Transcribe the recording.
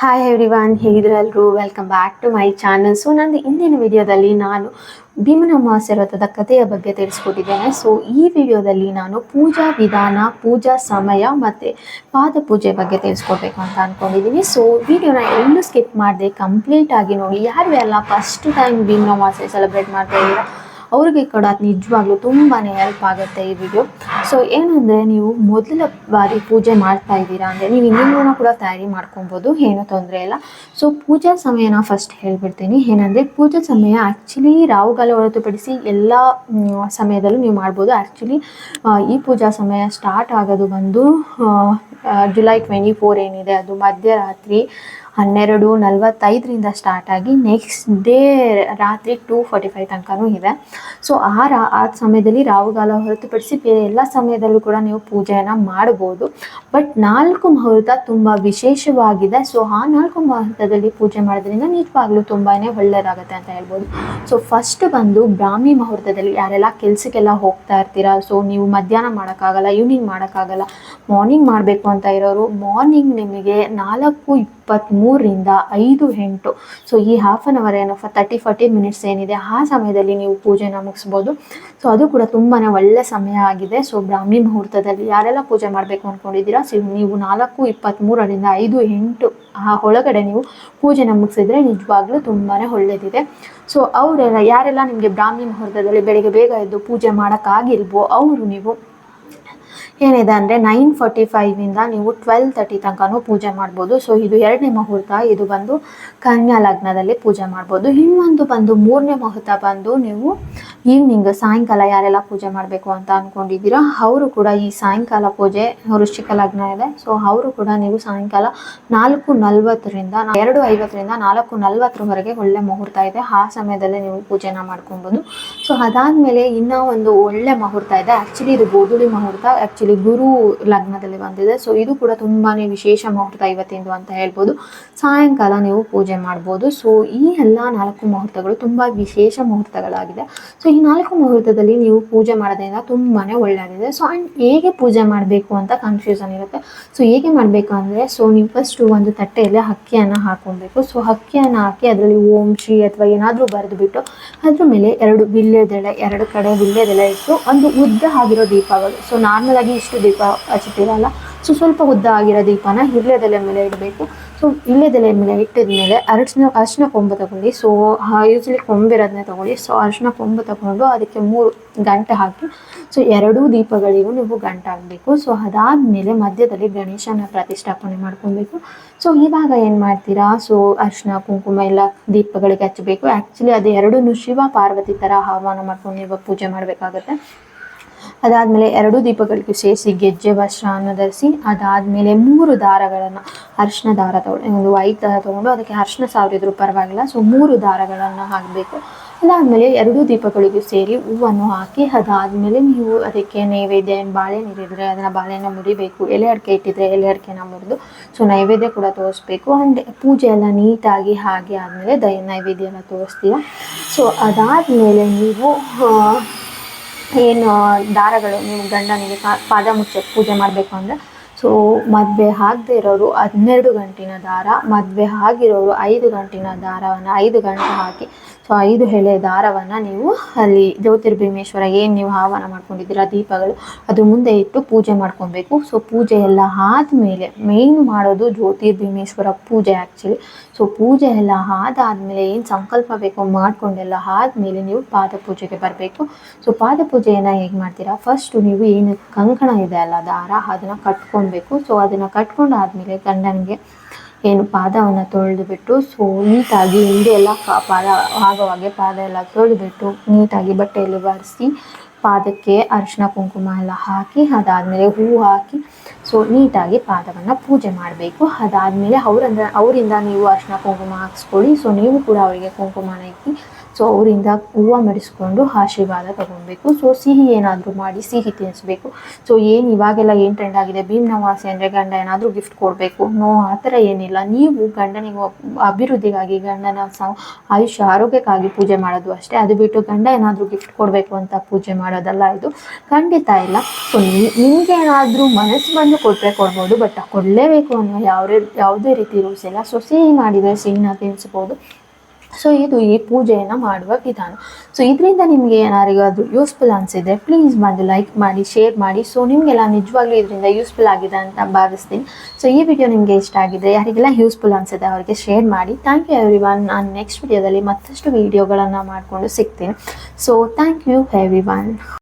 Hi everyone ಹೇಗಿದ್ರಲ್ರು welcome back to my channel so ನಂದು ಇಂದಿನ ವಿಡಿಯೋದಲ್ಲಿ ನಾನು ಭೀಮನ ಅಮಾವಾಸ್ಯೆ ವ್ರತದ ಕಥೆಯ ಬಗ್ಗೆ ತಿಳಿಸ್ಕೊಟ್ಟಿದ್ದೇನೆ. ಸೊ ಈ ವಿಡಿಯೋದಲ್ಲಿ ನಾನು ಪೂಜಾ ವಿಧಾನ, ಪೂಜಾ ಸಮಯ ಮತ್ತು ಪಾದ ಪೂಜೆ ಬಗ್ಗೆ ತಿಳಿಸ್ಕೊಡ್ಬೇಕು ಅಂತ ಅಂದ್ಕೊಂಡಿದ್ದೀನಿ ಸೊ ವಿಡಿಯೋನ ಎಲ್ಲೂ ಸ್ಕಿಪ್ ಮಾಡದೆ ಕಂಪ್ಲೀಟ್ ಆಗಿ ನೋಡಿ. ಯಾರು ಎಲ್ಲ ಫಸ್ಟ್ ಟೈಮ್ ಭೀಮನ ಅಮಾವಾಸ್ಯೆ ಸೆಲೆಬ್ರೇಟ್ ಮಾಡ್ತಾ ಇದ್ದೀರಾ? ಅವ್ರಿಗೆ ಕೂಡ ನಿಜವಾಗ್ಲೂ ತುಂಬಾ ಹೆಲ್ಪ್ ಆಗುತ್ತೆ ಈ ವಿಡಿಯೋ ಸೊ ಏನಂದರೆ ನೀವು ಮೊದಲ ಬಾರಿ ಪೂಜೆ ಮಾಡ್ತಾ ಇದ್ದೀರಾ ಅಂದರೆ ನೀವು ಇನ್ನೊಂದನ್ನು ಕೂಡ ತಯಾರಿ ಮಾಡ್ಕೊಬೋದು, ಏನೂ ತೊಂದರೆ ಇಲ್ಲ. ಸೊ ಪೂಜಾ ಸಮಯನ ಫಸ್ಟ್ ಹೇಳ್ಬಿಡ್ತೀನಿ. ಏನಂದರೆ ಪೂಜಾ ಸಮಯ ಆ್ಯಕ್ಚುಲಿ ರಾಹುಗಾಲ ಹೊರತುಪಡಿಸಿ ಎಲ್ಲ ಸಮಯದಲ್ಲೂ ನೀವು ಮಾಡ್ಬೋದು. ಆ್ಯಕ್ಚುಲಿ ಈ ಪೂಜಾ ಸಮಯ ಸ್ಟಾರ್ಟ್ ಆಗೋದು ಬಂದು ಜುಲೈ ಟ್ವೆಂಟಿ ಫೋರ್ ಏನಿದೆ, ಅದು ಮಧ್ಯರಾತ್ರಿ ಹನ್ನೆರಡು ನಲ್ವತ್ತೈದರಿಂದ ಸ್ಟಾರ್ಟ್ ಆಗಿ ನೆಕ್ಸ್ಟ್ ಡೇ ರಾತ್ರಿ ಟೂ ಫಾರ್ಟಿ ಫೈವ್ ತನಕನೂ ಇದೆ. ಸೊ ಆ ರಾ, ಆ ಸಮಯದಲ್ಲಿ ರಾಹುಗಾಲ ಹೊರತುಪಡಿಸಿ ಬೇರೆ ಎಲ್ಲ ಸಮಯದಲ್ಲೂ ಕೂಡ ನೀವು ಪೂಜೆಯನ್ನು ಮಾಡ್ಬೋದು ಬಟ್ ನಾಲ್ಕು ಮುಹೂರ್ತ ತುಂಬ ವಿಶೇಷವಾಗಿದೆ. ಸೊ ಆ ನಾಲ್ಕು ಮುಹೂರ್ತದಲ್ಲಿ ಪೂಜೆ ಮಾಡೋದ್ರಿಂದ ನಿಜವಾಗ್ಲೂ ತುಂಬಾ ಒಳ್ಳೆಯದಾಗುತ್ತೆ ಅಂತ ಹೇಳ್ಬೋದು. ಸೊ ಫಸ್ಟ್ ಬಂದು ಬ್ರಾಹ್ಮಿ ಮುಹೂರ್ತದಲ್ಲಿ ಯಾರೆಲ್ಲ ಕೆಲಸಕ್ಕೆಲ್ಲ ಹೋಗ್ತಾ ಇರ್ತೀರಾ? ಸೊ ನೀವು ಮಧ್ಯಾಹ್ನ ಮಾಡೋಕ್ಕಾಗಲ್ಲ ಈವ್ನಿಂಗ್ ಮಾಡೋಕ್ಕಾಗಲ್ಲ ಮಾರ್ನಿಂಗ್ ಮಾಡಬೇಕು ಅಂತ ಇರೋರು ಮಾರ್ನಿಂಗ್ ನಿಮಗೆ ನಾಲ್ಕು ಇಪ್ಪತ್ತ್ಮೂರರಿಂದ ಐದು ಎಂಟು. ಸೊ ಈ ಹಾಫ್ ಆನ್ ಅವರ್ ಏನಪ್ಪ ತರ್ಟಿ ಫಾರ್ಟಿ ಮಿನಿಟ್ಸ್ ಏನಿದೆ, ಆ ಸಮಯದಲ್ಲಿ ನೀವು ಪೂಜೆನ ಮುಗಿಸ್ಬೋದು. ಸೊ ಅದು ಕೂಡ ತುಂಬಾ ಒಳ್ಳೆ ಸಮಯ ಆಗಿದೆ. ಸೊ ಬ್ರಾಹ್ಮಿ ಮುಹೂರ್ತದಲ್ಲಿ ಯಾರೆಲ್ಲ ಪೂಜೆ ಮಾಡಬೇಕು ಅಂದ್ಕೊಂಡಿದ್ದೀರಾ ಸೊ ನೀವು ನಾಲ್ಕು ಇಪ್ಪತ್ತ್ಮೂರರಿಂದ ಐದು, ಎಂಟು, ಆ ಒಳಗಡೆ ನೀವು ಪೂಜೆನ ಮುಗಿಸಿದ್ರೆ ನಿಜವಾಗ್ಲೂ ತುಂಬಾ ಒಳ್ಳೆಯದಿದೆ ಸೊ ಅವರೆಲ್ಲ, ಯಾರೆಲ್ಲ ನಿಮಗೆ ಬ್ರಾಹ್ಮಿ ಮುಹೂರ್ತದಲ್ಲಿ ಬೆಳಿಗ್ಗೆ ಬೇಗ ಎದ್ದು ಪೂಜೆ ಮಾಡೋಕ್ಕಾಗಿಲ್ವೋ, ಅವರು ನೀವು ಏನಿದೆ ಅಂದರೆ ನೈನ್ ಫಾರ್ಟಿ ಫೈವಿಂದ ನೀವು ಟ್ವೆಲ್ ತರ್ಟಿ ತನಕನೂ ಪೂಜೆ ಮಾಡ್ಬೋದು. ಸೊ ಇದು ಎರಡನೇ ಮುಹೂರ್ತ. ಇದು ಬಂದು ಕನ್ಯಾ ಲಗ್ನದಲ್ಲಿ ಪೂಜೆ ಮಾಡ್ಬೋದು. ಇನ್ನೊಂದು ಬಂದು ಮೂರನೇ ಮುಹೂರ್ತ ಬಂದು ನೀವು ಈವ್ನಿಂಗ್ ಸಾಯಂಕಾಲ ಯಾರೆಲ್ಲ ಪೂಜೆ ಮಾಡಬೇಕು ಅಂತ ಅಂದ್ಕೊಂಡಿದ್ದೀರಾ ಅವರು ಕೂಡ ಈ ಸಾಯಂಕಾಲ ಪೂಜೆ, ವೃಶ್ಚಿಕ ಲಗ್ನ ಇದೆ. ಸೊ ಅವರು ಕೂಡ ನೀವು ಸಾಯಂಕಾಲ ನಾಲ್ಕು ನಲ್ವತ್ತರಿಂದ ಎರಡು ಐವತ್ತರಿಂದ ನಾಲ್ಕು ನಲ್ವತ್ತರವರೆಗೆ ಒಳ್ಳೆ ಮುಹೂರ್ತ ಇದೆ. ಆ ಸಮಯದಲ್ಲಿ ನೀವು ಪೂಜೆನ ಮಾಡ್ಕೊಬೋದು. ಸೊ ಅದಾದಮೇಲೆ ಇನ್ನೂ ಒಂದು ಒಳ್ಳೆ ಮುಹೂರ್ತ ಇದೆ. ಆ್ಯಕ್ಚುಲಿ ಇದು ಗೋಧುಳಿ ಮುಹೂರ್ತ. ಆ್ಯಕ್ಚುಲಿ ಗುರು ಲಗ್ನದಲ್ಲಿ ಬಂದಿದೆ. ಸೊ ಇದು ಕೂಡ ತುಂಬಾ ವಿಶೇಷ ಮುಹೂರ್ತ ಇವತ್ತಿಂದು ಅಂತ ಹೇಳ್ಬೋದು. ಸಾಯಂಕಾಲ ನೀವು ಪೂಜೆ ಮಾಡ್ಬೋದು. ಸೊ ಈ ಎಲ್ಲ ನಾಲ್ಕು ಮುಹೂರ್ತಗಳು ತುಂಬ ವಿಶೇಷ ಮುಹೂರ್ತಗಳಾಗಿದೆ. ಸೊ ಈ ನಾಲ್ಕು ಮುಹೂರ್ತದಲ್ಲಿ ನೀವು ಪೂಜೆ ಮಾಡೋದ್ರಿಂದ ತುಂಬಾ ಒಳ್ಳೆಯದಿದೆ ಸೊ ಆ್ಯಂಡ್ ಹೇಗೆ ಪೂಜೆ ಮಾಡಬೇಕು ಅಂತ ಕನ್ಫ್ಯೂಷನ್ ಇರುತ್ತೆ. ಸೊ ಹೇಗೆ ಮಾಡಬೇಕು ಅಂದರೆ ಸೊ ನೀವು ಫಸ್ಟು ಒಂದು ತಟ್ಟೆಯಲ್ಲಿ ಅಕ್ಕಿಯನ್ನು ಹಾಕೊಬೇಕು ಸೊ ಅಕ್ಕಿಯನ್ನು ಹಾಕಿ ಅದರಲ್ಲಿ ಓಂ, ಶ್ರೀ ಅಥವಾ ಏನಾದರೂ ಬರೆದುಬಿಟ್ಟು ಅದ್ರ ಮೇಲೆ ಎರಡು ವಿಳ್ಯದೆಲೆ ಎರಡು ಕಡೆ ವಿಳ್ಯದೆಲೆ ಇಟ್ಟು ಒಂದು ಉದ್ದ ಆಗಿರೋ ದೀಪಗಳು. ಸೊ ನಾರ್ಮಲಾಗಿ ಇಷ್ಟು ದೀಪ ಹಚ್ಚುತ್ತಿರಲ್ಲ ಸೊ ಸ್ವಲ್ಪ ಉದ್ದ ಆಗಿರೋ ದೀಪನ ವಿಳ್ಯದೆಲೆ ಮೇಲೆ ಇಡಬೇಕು. ಸೊ ವಿಳ್ಯದೆಲೆ ಮೇಲೆ ಇಟ್ಟಿದ ಮೇಲೆ ಅರಶಿನ, ಅರಿಶಿನ ಕೊಂಬು ತಗೊಳ್ಳಿ. ಸೊ ಯೂಸ್ವಲಿ ಕೊಂಬಿರೋದನ್ನೇ ತಗೊಳ್ಳಿ. ಸೊ ಅರಿಶಿನ ಕೊಂಬು ತಗೊಂಡು ಅದಕ್ಕೆ ಮೂರು ಗಂಟೆ ಹಾಕಿ. ಸೊ ಎರಡೂ ದೀಪಗಳಿಗೂ ನೀವು ಗಂಟೆ ಹಾಕಬೇಕು. ಸೊ ಅದಾದಮೇಲೆ ಮಧ್ಯದಲ್ಲಿ ಗಣೇಶನ ಪ್ರತಿಷ್ಠಾಪನೆ ಮಾಡ್ಕೊಬೇಕು. ಸೊ ಇವಾಗ ಏನು ಮಾಡ್ತೀರಾ? ಸೊ ಅರಿಶಿನ, ಕುಂಕುಮ ಎಲ್ಲ ದೀಪಗಳಿಗೆ ಹಚ್ಚಬೇಕು. ಆ್ಯಕ್ಚುಲಿ ಅದು ಎರಡೂ ಶಿವ, ಪಾರ್ವತಿ ಥರ ಆಹ್ವಾನ ಮಾಡ್ಕೊಂಡು ಇವಾಗ ಪೂಜೆ ಮಾಡಬೇಕಾಗತ್ತೆ. ಅದಾದಮೇಲೆ ಎರಡು ದೀಪಗಳಿಗೂ ಸೇರಿಸಿ ಗೆಜ್ಜೆ ವಸ್ತ್ರವನ್ನು ಧರಿಸಿ, ಅದಾದಮೇಲೆ ಮೂರು ದಾರಗಳನ್ನು ಅರಿಶಿನ ದಾರ ತಗೊಂಡು ಒಂದು ವೈಟ್ ದಾರ ತೊಗೊಂಡು ಅದಕ್ಕೆ ಅರಿಶಿನ ಸಾವಿರಿದ್ರು ಪರವಾಗಿಲ್ಲ. ಸೊ ಮೂರು ದಾರಗಳನ್ನು ಹಾಕಬೇಕು. ಅದಾದಮೇಲೆ ಎರಡೂ ದೀಪಗಳಿಗೂ ಸೇರಿ ಹೂವನ್ನು ಹಾಕಿ, ಅದಾದಮೇಲೆ ನೀವು ಅದಕ್ಕೆ ನೈವೇದ್ಯ ಏನು ಬಾಳೆ ನೀರಿದ್ರೆ ಅದನ್ನು ಬಾಳೆನ ಮುರಿಬೇಕು ಎಲೆ ಅಡಿಕೆ ಇಟ್ಟಿದ್ರೆ ಎಲೆ ಅಡಿಕೆನ ಮುರಿದು ಸೊ ನೈವೇದ್ಯ ಕೂಡ ತೋರಿಸ್ಬೇಕು. ಆ್ಯಂಡ್ ಪೂಜೆ ಎಲ್ಲ ನೀಟಾಗಿ ಹಾಗೆ ಆದಮೇಲೆ ದೈ ನೈವೇದ್ಯನ ಎಲ್ಲ ತೋರಿಸ್ತೀರ? ಸೊ ಅದಾದಮೇಲೆ ನೀವು ಏನು ದಾರಗಳು ನಿಮ್ಮ ಗಂಡನಿಗೆ ಪಾದ ಮುಚ್ಚ ಪೂಜೆ ಮಾಡಬೇಕು ಅಂದರೆ ಸೊ ಮದುವೆ ಆಗದೆ ಇರೋರು ಹನ್ನೆರಡು ಗಂಟಿನ ದಾರ, ಮದುವೆ ಆಗಿರೋರು ಐದು ಗಂಟಿನ ದಾರವನ್ನು ಐದು ಗಂಟೆ ಹಾಕಿ ಐದು ಎಳೆ ದಾರವನ್ನು ನೀವು ಅಲ್ಲಿ ಜ್ಯೋತಿರ್ಭೀಮೇಶ್ವರ ಏನು ನೀವು ಆಹ್ವಾನ ಮಾಡ್ಕೊಂಡಿದ್ದೀರಾ, ದೀಪಗಳು, ಅದು ಮುಂದೆ ಇಟ್ಟು ಪೂಜೆ ಮಾಡ್ಕೊಬೇಕು. ಸೊ ಪೂಜೆ ಎಲ್ಲ ಆದಮೇಲೆ ಮೇಯ್ನ್ ಮಾಡೋದು ಜ್ಯೋತಿರ್ಭೀಮೇಶ್ವರ ಪೂಜೆ ಆ್ಯಕ್ಚುಲಿ ಸೊ ಪೂಜೆ ಎಲ್ಲ ಆದಾದಮೇಲೆ ಏನು ಸಂಕಲ್ಪ ಬೇಕೋ ಮಾಡ್ಕೊಂಡೆಲ್ಲ ಆದಮೇಲೆ ನೀವು ಪಾದ ಪೂಜೆಗೆ ಬರಬೇಕು. ಸೊ ಪಾದ ಪೂಜೆಯನ್ನು ಹೇಗೆ ಮಾಡ್ತೀರಾ? ಫಸ್ಟು ನೀವು ಏನು ಕಂಕಣ ಇದೆ ಅಲ್ಲ, ದಾರ, ಅದನ್ನು ಕಟ್ಕೊಬೇಕು. ಸೊ ಅದನ್ನು ಕಟ್ಕೊಂಡಾದ್ಮೇಲೆ ಗಂಡನಿಗೆ ಏನು ಪಾದವನ್ನು ತೊಳೆದುಬಿಟ್ಟು ಸೊ, ನೀಟಾಗಿ ಹಿಂದೆ ಎಲ್ಲ ಪಾದ ಆಗೋವಾಗೆ ಪಾದ ಎಲ್ಲ ತೊಳೆದುಬಿಟ್ಟು ನೀಟಾಗಿ ಬಟ್ಟೆಯಲ್ಲಿ ಒರೆಸಿ ಪಾದಕ್ಕೆ ಅರಿಶಿನ ಕುಂಕುಮ ಎಲ್ಲ ಹಾಕಿ, ಅದಾದಮೇಲೆ ಹೂವು ಹಾಕಿ ಸೊ ನೀಟಾಗಿ ಪಾದವನ್ನು ಪೂಜೆ ಮಾಡಬೇಕು. ಅದಾದಮೇಲೆ ಅವರಿಂದ ಅವರಿಂದ ನೀವು ಅರಿಶಿನ ಕುಂಕುಮ ಹಾಕಿಸ್ಕೊಳ್ಳಿ. ಸೊ ನೀವು ಕೂಡ ಅವರಿಗೆ ಕುಂಕುಮನ ಹಾಕಿ ಸೊ ಅವರಿಂದ ಹೂವು ಮಡಿಸ್ಕೊಂಡು ಆಶೀರ್ವಾದ ತಗೊಳ್ಬೇಕು. ಸೊ ಸಿಹಿ ಏನಾದರೂ ಮಾಡಿ ಸಿಹಿ ತಿನ್ನಿಸ್ಬೇಕು ಸೊ ಏನು ಇವಾಗೆಲ್ಲ ಏನು ಟ್ರೆಂಡ್ ಆಗಿದೆ? ಭೀಮ್ನವಾಸಿ ಅಂದರೆ ಗಂಡ ಏನಾದರೂ ಗಿಫ್ಟ್ ಕೊಡಬೇಕು. ನೋ ಆ ಥರ ಏನಿಲ್ಲ. ನೀವು ಗಂಡನಿಗೆ ಅಭಿವೃದ್ಧಿಗಾಗಿ ಗಂಡನ ಆಯುಷ್ಯ ಆರೋಗ್ಯಕ್ಕಾಗಿ ಪೂಜೆ ಮಾಡೋದು ಅಷ್ಟೇ. ಅದು ಬಿಟ್ಟು ಗಂಡ ಏನಾದರೂ ಗಿಫ್ಟ್ ಕೊಡಬೇಕು ಅಂತ ಪೂಜೆ ಮಾಡೋದಲ್ಲ ಇದು. ಖಂಡಿತ ಇಲ್ಲ. ಸೊ ನಿಮಗೆ ಏನಾದರೂ ಮನಸ್ಸು ಬಂದು ಕೊಟ್ಟರೆ ಕೊಡ್ಬೋದು ಬಟ್ ಕೊಡಲೇಬೇಕು ಅನ್ನೋ ಯಾವುದೇ ಯಾವುದೇ ರೀತಿ ರೂಲ್ಸ್ ಇಲ್ಲ ಸೊ ಸಿಹಿ ಮಾಡಿದರೆ ಸಿಹಿನ ತಿನ್ನಿಸ್ಬೋದು ಸೊ ಇದು ಈ ಪೂಜೆಯನ್ನು ಮಾಡುವ ವಿಧಾನ. ಸೊ ಇದರಿಂದ ನಿಮಗೆ ಏನಾರಿಗಾದರೂ ಯೂಸ್ಫುಲ್ ಅನಿಸಿದ್ರೆ ಪ್ಲೀಸ್ ಬಂದು ಲೈಕ್ ಮಾಡಿ ಶೇರ್ ಮಾಡಿ. ಸೊ ನಿಮಗೆಲ್ಲ ನಿಜವಾಗ್ಲೂ ಇದರಿಂದ ಯೂಸ್ಫುಲ್ ಆಗಿದೆ ಅಂತ ಭಾವಿಸ್ತೀನಿ. ಸೊ ಈ ವಿಡಿಯೋ ನಿಮಗೆ ಇಷ್ಟ ಆಗಿದೆ ಯಾರಿಗೆಲ್ಲ ಯೂಸ್ಫುಲ್ ಅನಿಸಿದೆ ಅವರಿಗೆ ಶೇರ್ ಮಾಡಿ. ಥ್ಯಾಂಕ್ ಯು ಎವ್ರಿ ಒನ್ ನಾನು ನೆಕ್ಸ್ಟ್ ವಿಡಿಯೋದಲ್ಲಿ ಮತ್ತಷ್ಟು ವಿಡಿಯೋಗಳನ್ನು ಮಾಡಿಕೊಂಡು ಸಿಗ್ತೀನಿ. So thank you everyone